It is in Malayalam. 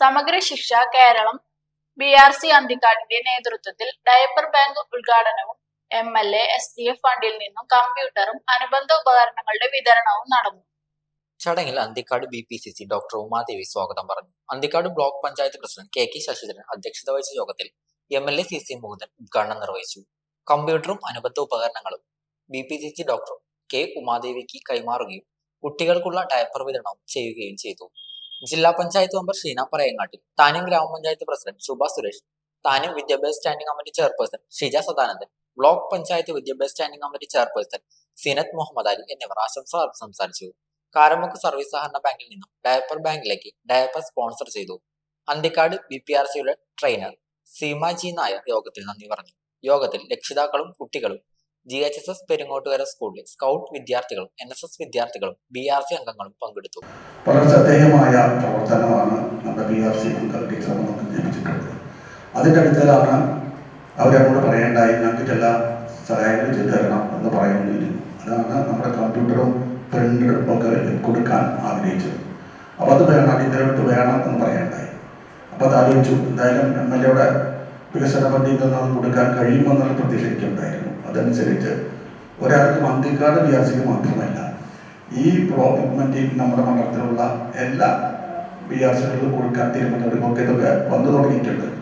Samagra Shiksha Keralam B R C അന്തിക്കാടിന്റെ നേതൃത്വത്തിൽ ഡയപ്പർ ബാങ്ക് ഉദ്ഘാടനവും M L A S D F ഫണ്ടിൽ നിന്നും കമ്പ്യൂട്ടറും അനുബന്ധ ഉപകരണങ്ങളുടെ വിതരണവും നടന്നു. ചടങ്ങിൽ Anthikad B P C C doctor Umadevi സ്വാഗതം പറഞ്ഞു. Anthikad block panchayat president K K Sasidharan അധ്യക്ഷത വഹിച്ച യോഗത്തിൽ M L A C C Mukundan ഉദ്ഘാടനം നിർവഹിച്ചു. കമ്പ്യൂട്ടറും അനുബന്ധ ഉപകരണങ്ങളും B P C C doctor K ഉമാദേവിക്ക് കൈമാറുകയും കുട്ടികൾക്കുള്ള ഡയപ്പർ വിതരണവും ചെയ്യുകയും ചെയ്തു. ജില്ലാ പഞ്ചായത്ത് മെമ്പർ ഷീന പറയങ്ങാട്ടിൽ താനും ഗ്രാമപഞ്ചായത്ത് പ്രസിഡന്റ് ശുഭ സുരേഷ്. താനും വിദ്യാഭ്യാസ standing committee chairperson Shija Sadanandan. Block panchayat വിദ്യാഭ്യാസ standing committee chairperson Sinath Muhammad Ali എന്നിവർ ആശംസ സംസാരിച്ചു. കാരമുക്ക് സർവീസ് സഹകരണ ബാങ്കിൽ നിന്നും ഡയപ്പർ ബാങ്കിലേക്ക് ഡയപ്പർ സ്പോൺസർ ചെയ്തു. അന്തിക്കാട് ബി പി ആർ സിയുടെ ട്രെയിനർ സീമ ജി നായർ യോഗത്തിൽ നന്ദി പറഞ്ഞു. യോഗത്തിൽ രക്ഷിതാക്കളും കുട്ടികളും G H S S Perungottukara സ്കൂളിലെ സ്കൗട്ട് വിദ്യാർത്ഥികളും എൻ എസ് എസ് വിദ്യാർത്ഥികളും ബി ആർ സി അംഗങ്ങളും പങ്കെടുത്തു. ശ്രദ്ധേയമായ പ്രവർത്തനമാണ് നമ്മുടെ ബി ആർ സി ലഭിച്ചിട്ടുള്ളത് അതിന്റെ അടുത്തലാണ് അവരങ്ങോട്ട് പറയേണ്ടായി ഞങ്ങൾക്ക് ചില സഹായങ്ങൾ ചെയ്തു തരണം എന്ന് പറയുന്നതിന്. അതാണ് നമ്മുടെ കമ്പ്യൂട്ടറും പ്രിന്ററും ഒക്കെ കൊടുക്കാൻ ആഗ്രഹിച്ചത്. അപ്പോൾ അത് വേണം ഇതിനോട്ട് വേണം എന്ന് പറയേണ്ടായി. അപ്പോൾ അത് ആലോചിച്ചു എന്തായാലും എം എൽ എയുടെ വികസന ഫണ്ടിൽ കൊടുക്കാൻ കഴിയുമെന്നുള്ള പ്രതീക്ഷ എനിക്കുണ്ടായിരുന്നു അതനുസരിച്ച് ഒരാൾക്ക് മന്തിക്കാട് വിയാസിക്ക് മാത്രമല്ല ഈ പ്രോഗ്മെന്റിൽ നമ്മുടെ മണ്ഡലത്തിലുള്ള എല്ലാ വിയാസികളിലും കൊടുക്കാൻ കൊടുക്കാൻ തീരുമാനമെടുപ്പൊക്കെ ഇതൊക്കെ വന്നു തുടങ്ങിയിട്ടുണ്ട്.